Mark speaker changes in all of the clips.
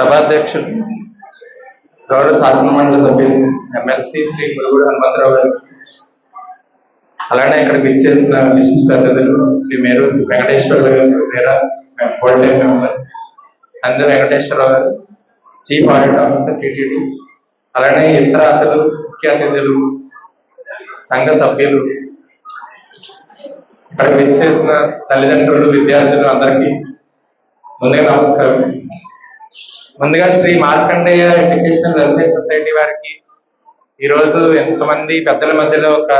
Speaker 1: సభాధ్యక్షులు గౌరవ శాసనమండలి సభ్యులు ఎమ్మెల్సీ శ్రీ మురుగుడు హనుమంతరావు గారు. అలానే ఇక్కడికి ఇచ్చేసిన విశిష్ట అతిథులు శ్రీ మేరు వెంకటేశ్వరరావు గారు మేరా వరల్డ్ టైం మెంబర్ అందరు వెంకటేశ్వరరావు గారు చీఫ్ ఆడిట్ ఆఫీసర్ టీటీడీ అలానే ఇతర అతిథులు ముఖ్య అతిథులు సంఘ సభ్యులు. ఇక్కడికి విచ్చేసిన తల్లిదండ్రులు విద్యార్థులు అందరికీ ముందే నమస్కారం. ముందుగా Shri Markandeya educational welfare society వారికి ఈరోజు ఎంతమంది పెద్దల మధ్యలో ఒక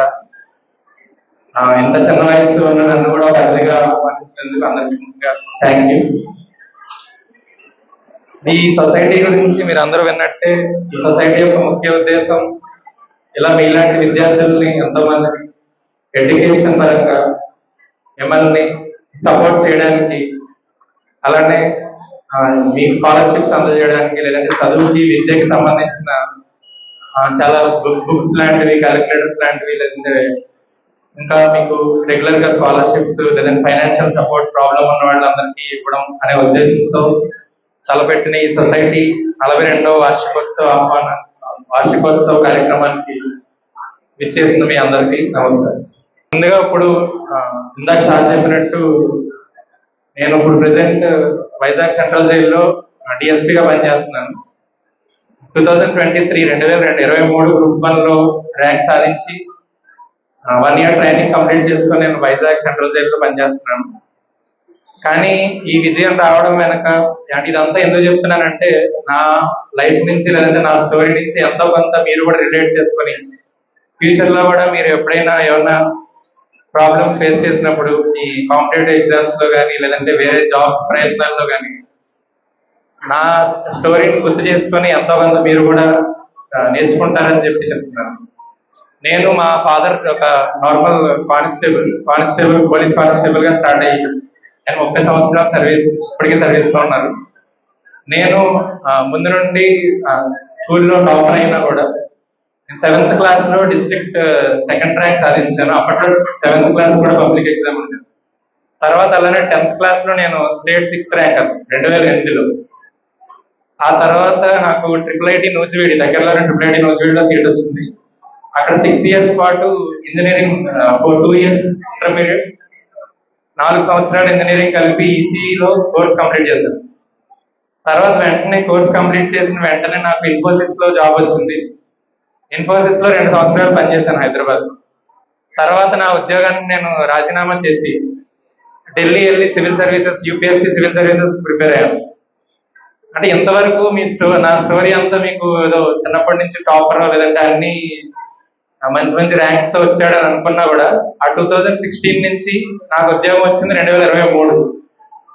Speaker 1: ఎంత చిన్న వయసు ఉన్న నన్ను కూడా ఒక అతిథిగా ఆహ్వానించినందుకు అందరికీ ముందుగా థ్యాంక్ యూ ఈ సొసైటీ గురించి మీరు అందరూ విన్నట్టే ఈ సొసైటీ యొక్క ముఖ్య ఉద్దేశం ఇలా మీలాంటి విద్యార్థుల్ని ఎంతో మందిని ఎడ్యుకేషన్ పరంగా మిమ్మల్ని సపోర్ట్ చేయడానికి అలానే మీకు స్కాలర్షిప్స్ అందజేయడానికి లేదంటే చదువుకి విద్యకి సంబంధించిన చాలా బుక్స్ లాంటివి క్యాలిక్యులేటర్స్ లాంటివి లేదంటే ఇంకా మీకు రెగ్యులర్గా స్కాలర్షిప్స్ లేదంటే ఫైనాన్షియల్ సపోర్ట్ ప్రాబ్లం ఉన్న వాళ్ళందరికీ ఇవ్వడం అనే ఉద్దేశంతో తలపెట్టిన ఈ సొసైటీ నలభై రెండవ వార్షికోత్సవ ఆహ్వాన వార్షికోత్సవ కార్యక్రమానికి విచ్చేసిన మీ అందరికీ నమస్కారం. ముందుగా ఇప్పుడు ఇందాక సార్ చెప్పినట్టు నేను ఇప్పుడు ప్రెసెంట్ వైజాగ్ సెంట్రల్ జైల్లో డిఎస్పీగా పనిచేస్తున్నాను. టూ థౌజండ్ ట్వంటీ త్రీ రెండు వేల రెండు ఇరవై మూడు గ్రూప్ వన్లో ర్యాంక్ సాధించి వన్ ఇయర్ ట్రైనింగ్ కంప్లీట్ చేసుకొని నేను వైజాగ్ సెంట్రల్ జైల్లో పనిచేస్తున్నాను. కానీ ఈ విజయం రావడం వెనక అంటే ఇదంతా ఎందుకు చెప్తున్నానంటే నా లైఫ్ నుంచి లేదంటే నా స్టోరీ నుంచి ఎంతో కొంత మీరు కూడా రిలేట్ చేసుకొని ఫ్యూచర్లో కూడా మీరు ఎప్పుడైనా ఏమైనా ప్రాబ్లమ్స్ ఫేస్ చేసినప్పుడు ఈ కాంపిటేటివ్ ఎగ్జామ్స్లో కానీ లేదంటే వేరే జాబ్స్ ప్రయత్నాల్లో కానీ నా స్టోరీని గుర్తు చేసుకొని ఎంతో కొంత మీరు కూడా నేర్చుకుంటారని చెప్పి చెప్తున్నాను. నేను మా ఫాదర్ ఒక నార్మల్ కానిస్టేబుల్ కానిస్టేబుల్ పోలీస్ కానిస్టేబుల్గా స్టార్ట్ అయ్యి ఆయన ముప్పై సంవత్సరాల సర్వీస్ ఇప్పటికీ సర్వీస్లో ఉన్నారు. నేను ముందు నుండి స్కూల్లో టాపర్ అయినా కూడా నేను సెవెంత్ క్లాస్లో డిస్ట్రిక్ట్ సెకండ్ ర్యాంక్ సాధించాను. అప్పట్లో సెవెంత్ క్లాస్ కూడా పబ్లిక్ ఎగ్జామ్ ఉండేది తర్వాత అలానే టెన్త్ క్లాస్లో నేను స్టేట్ సిక్స్త్ ర్యాంక్ రెండు వేల ఎనిమిదిలో. ఆ తర్వాత నాకు ట్రిపుల్ ఐటీ నూజివీడి దగ్గరలోనే ట్రిపుల్ ఐటీ నూజివీడిలో సీట్ వచ్చింది. అక్కడ సిక్స్ ఇయర్స్ పాటు ఇంజనీరింగ్ టూ ఇయర్స్ ఇంటర్మీడియట్ నాలుగు సంవత్సరాలు ఇంజనీరింగ్ కలిపి ఈసీలో కోర్స్ కంప్లీట్ చేశాను. తర్వాత వెంటనే కోర్స్ కంప్లీట్ చేసిన వెంటనే నాకు ఇన్ఫోసిస్లో జాబ్ వచ్చింది. ఇన్ఫోసిస్లో రెండు సంవత్సరాలు పనిచేశాను హైదరాబాద్. తర్వాత నా ఉద్యోగాన్ని నేను రాజీనామా చేసి ఢిల్లీ వెళ్ళి civil services UPSC civil services prepare అయ్యాను. అంటే ఇంతవరకు మీ స్టో నా స్టోరీ అంతా మీకు ఏదో చిన్నప్పటి నుంచి టాపర్ లేదంటే అన్ని మంచి మంచి ర్యాంక్స్తో వచ్చాడని అనుకున్నా కూడా ఆ టూ థౌజండ్ సిక్స్టీన్ నుంచి నాకు ఉద్యోగం వచ్చింది రెండు వేల ఇరవై మూడు.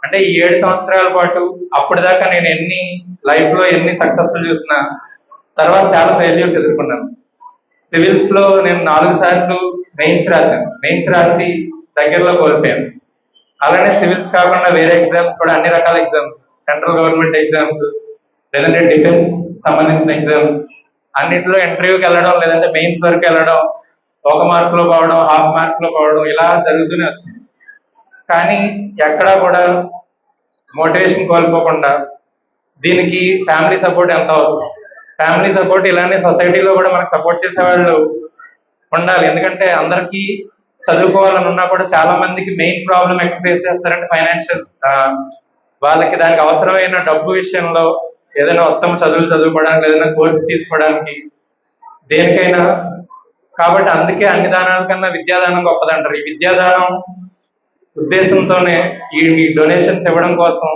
Speaker 1: అంటే ఈ ఏడు సంవత్సరాల పాటు అప్పటిదాకా నేను ఎన్ని లైఫ్లో ఎన్ని సక్సెస్ఫుల్ చూసినా తర్వాత చాలా ఫెయిల్యూర్స్ ఎదుర్కొన్నాను. సివిల్స్లో నేను నాలుగు సార్లు మెయిన్స్ రాశాను. మెయిన్స్ రాసి దగ్గరలో కోల్పోయాను. అలానే సివిల్స్ కాకుండా వేరే ఎగ్జామ్స్ కూడా అన్ని రకాల ఎగ్జామ్స్ సెంట్రల్ గవర్నమెంట్ ఎగ్జామ్స్ లేదంటే డిఫెన్స్ సంబంధించిన ఎగ్జామ్స్ అన్నిట్లో ఇంటర్వ్యూకి వెళ్ళడం లేదంటే మెయిన్స్ వరకు వెళ్ళడం ఒక మార్క్లో పోవడం హాఫ్ మార్క్లో పోవడం ఇలా జరుగుతూనే వచ్చింది. కానీ ఎక్కడా కూడా మోటివేషన్ కోల్పోకుండా దీనికి ఫ్యామిలీ సపోర్ట్ ఎంత అవసరం. ఫ్యామిలీ సపోర్ట్ ఇలానే సొసైటీలో కూడా మనకు సపోర్ట్ చేసే వాళ్ళు ఉండాలి. ఎందుకంటే అందరికీ చదువుకోవాలని ఉన్నా కూడా చాలా మందికి మెయిన్ ప్రాబ్లం ఎక్కడ ఫేస్ చేస్తారంటే ఫైనాన్షియల్ వాళ్ళకి దానికి అవసరమైన డబ్బు విషయంలో ఏదైనా ఉత్తమ చదువులు చదువుకోవడానికి ఏదైనా కోర్సు తీసుకోవడానికి దేనికైనా. కాబట్టి అందుకే అన్ని దానాల కన్నా విద్యాదానం గొప్పదంటారు. ఈ విద్యాదానం ఉద్దేశంతోనే ఈ డొనేషన్స్ ఇవ్వడం కోసం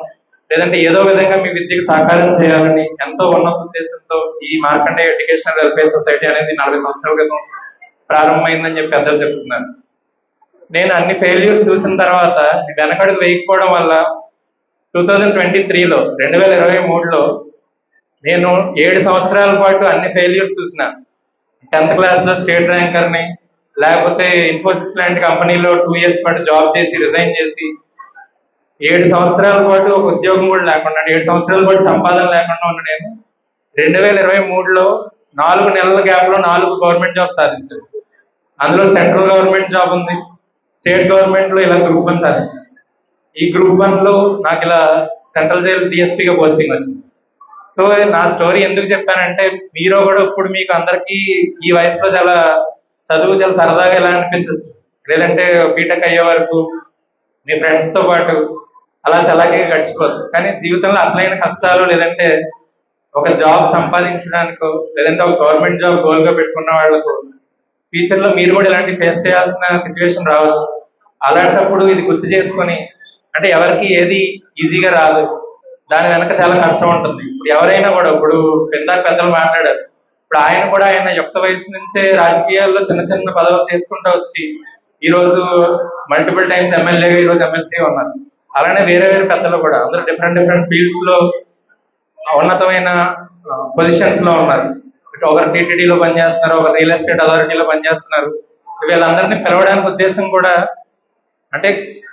Speaker 1: లేదంటే ఏదో విధంగా మీ విద్యకు సహకారం చేయాలని ఎంతో ఉన్నత ఉద్దేశంతో ఈ మార్కండే ఎడ్యుకేషనల్ వెల్ఫేర్ సొసైటీ అనేది నలభై సంవత్సరాల క్రితం ప్రారంభమైందని చెప్పి పెద్దలు చెప్తున్నారు. నేను అన్ని ఫెయిల్యూర్స్ చూసిన తర్వాత వెనకడుగు వేయకపోవడం వల్ల టూ థౌజండ్ ట్వంటీ త్రీలో రెండు వేల ఇరవై మూడులో నేను ఏడు సంవత్సరాల పాటు అన్ని ఫెయిల్యూర్స్ చూసిన. టెన్త్ క్లాస్లో స్టేట్ ర్యాంకర్ని లేకపోతే ఇన్ఫోసిస్ లాంటి కంపెనీలో టూ ఇయర్స్ పాటు జాబ్ చేసి రిజైన్ చేసి ఏడు సంవత్సరాల పాటు ఒక ఉద్యోగం కూడా లేకుండా ఏడు సంవత్సరాల పాటు సంపాదన లేకుండా ఉన్న నేను రెండు వేల ఇరవై మూడులో నాలుగు నెలల గ్యాప్లో నాలుగు గవర్నమెంట్ జాబ్ సాధించాను అందులో సెంట్రల్ గవర్నమెంట్ జాబ్ ఉంది స్టేట్ గవర్నమెంట్లో ఇలా గ్రూప్ వన్ సాధించాను ఈ గ్రూప్ వన్లో నాకు ఇలా సెంట్రల్ జైలు డిఎస్పీగా పోస్టింగ్ వచ్చింది. సో నా స్టోరీ ఎందుకు చెప్పానంటే మీరు కూడా ఇప్పుడు మీకు అందరికీ ఈ వయసులో చాలా చదువు చాలా సరదాగా ఎలా అనిపించవచ్చు లేదంటే బీటెక్ అయ్యే వరకు మీ ఫ్రెండ్స్తో పాటు అలా చలాకీగా గడిచిపోదు. కానీ జీవితంలో అసలైన కష్టాలు లేదంటే ఒక జాబ్ సంపాదించడానికో లేదంటే ఒక గవర్నమెంట్ జాబ్ గోల్గా పెట్టుకున్న వాళ్ళకు ఫ్యూచర్లో మీరు కూడా ఇలాంటి ఫేస్ చేయాల్సిన సిచ్యువేషన్ రావచ్చు. అలాంటప్పుడు ఇది గుర్తు చేసుకొని అంటే ఎవరికి ఏది ఈజీగా రాదు. దాని వెనక చాలా కష్టం ఉంటుంది. ఇప్పుడు ఎవరైనా కూడా ఇప్పుడు పెద్ద పెద్దలు మాట్లాడారు. ఇప్పుడు ఆయన కూడా ఆయన యుక్త వయసు నుంచే రాజకీయాల్లో చిన్న చిన్న పదవులు చేసుకుంటూ వచ్చి ఈ రోజు మల్టిపుల్ టైమ్స్ ఎమ్మెల్యేగా ఈ రోజు ఎమ్మెల్సీగా ఉన్నారు. అలానే వేరే వేరే పెద్దలు కూడా. అందరూ డిఫరెంట్ డిఫరెంట్ ఫీల్డ్స్లో ఉన్నతమైన పొజిషన్స్లో ఉన్నారు. ఇటు ఒకరు టీటీడీలో పనిచేస్తున్నారు ఒకరు రియల్ ఎస్టేట్ అథారిటీలో పనిచేస్తున్నారు. వీళ్ళందరినీ పిలవడానికి ఉద్దేశం కూడా అంటే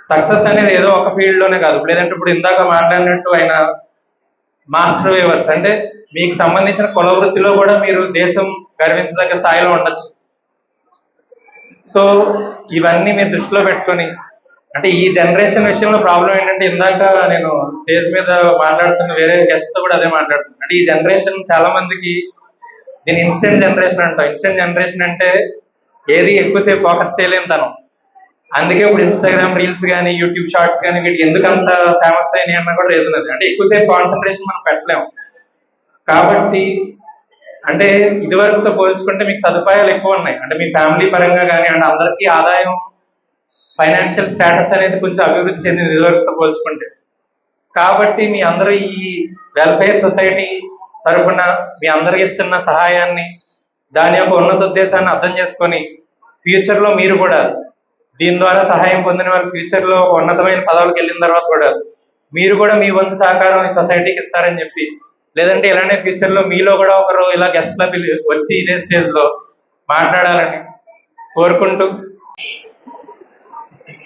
Speaker 1: సక్సెస్ అనేది ఏదో ఒక ఫీల్డ్లోనే కాదు. లేదంటే ఇప్పుడు ఇందాక మాట్లాడినట్టు ఆయన మాస్టర్ వేవర్స్ అంటే మీకు సంబంధించిన కుల వృత్తిలో కూడా మీరు దేశం గర్వించదగ్గ స్థాయిలో ఉండొచ్చు. సో ఇవన్నీ మీరు దృష్టిలో పెట్టుకొని అంటే ఈ జనరేషన్ విషయంలో ప్రాబ్లం ఏంటంటే ఇందాక నేను స్టేజ్ మీద మాట్లాడుతున్న వేరే గెస్ట్తో కూడా అదే మాట్లాడుతున్నాను అంటే ఈ జనరేషన్ చాలా మందికి దీని ఇన్స్టెంట్ జనరేషన్ అంటాం. ఇన్స్టెంట్ జనరేషన్ అంటే ఏది ఎక్కువసేపు ఫోకస్ చేయలేని తను. అందుకే ఇప్పుడు ఇన్స్టాగ్రామ్ రీల్స్ కానీ యూట్యూబ్ షార్ట్స్ కానీ వీటి ఎందుకంత ఫేమస్ అయినాయి అన్న కూడా రీజన్ అది. అంటే ఎక్కువసేపు కాన్సన్ట్రేషన్ మనం పెట్టలేము కాబట్టి అంటే ఇదివరకుతో పోల్చుకుంటే మీకు సదుపాయాలు ఎక్కువ ఉన్నాయి. అంటే మీ ఫ్యామిలీ పరంగా కానీ అంటే అందరికీ ఆదాయం ఫైనాన్షియల్ స్టేటస్ అనేది కొంచెం అభివృద్ధి చెందింది ఇదివరకుతో పోల్చుకుంటే కాబట్టి మీ అందరూ ఈ వెల్ఫేర్ సొసైటీ తరపున మీ అందరికి ఇస్తున్న సహాయాన్ని దాని యొక్క ఉన్నత ఉద్దేశాన్ని అర్థం చేసుకొని ఫ్యూచర్లో మీరు కూడా దీని ద్వారా సహాయం పొందిన వారు ఫ్యూచర్లో ఉన్నతమైన పదవులకు వెళ్ళిన తర్వాత కూడా మీరు కూడా మీ వంతు సహకారం ఈ సొసైటీకి ఇస్తారని చెప్పి లేదంటే ఇలానే ఫ్యూచర్లో మీలో కూడా ఒకరు ఇలా గెస్ట్ పిలి వచ్చి ఇదే స్టేజ్లో మాట్లాడాలని కోరుకుంటూ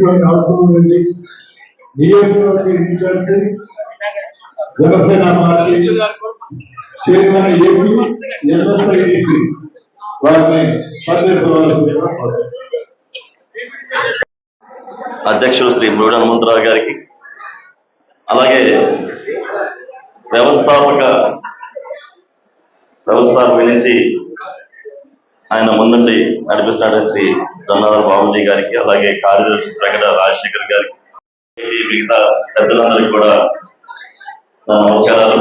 Speaker 2: ఉన్నటువంటి అవసరం ఉంది. నియోజకవర్గ incharge Janasena party chairman AP NSIDC వారిని సందేశించవలసిందిగా
Speaker 3: అధ్యక్షులు శ్రీ మూడు హనుమంతరావు గారికి అలాగే వ్యవస్థాపక వ్యవస్థాపక నుంచి ఆయన ముందుండి నడిపిస్తున్న శ్రీ జొన్నాథ బాబుజీ గారికి అలాగే కార్యదర్శి ప్రకట రాజశేఖర్ గారికి మిగతా పెద్దలందరికీ కూడా నా నమస్కారాలు.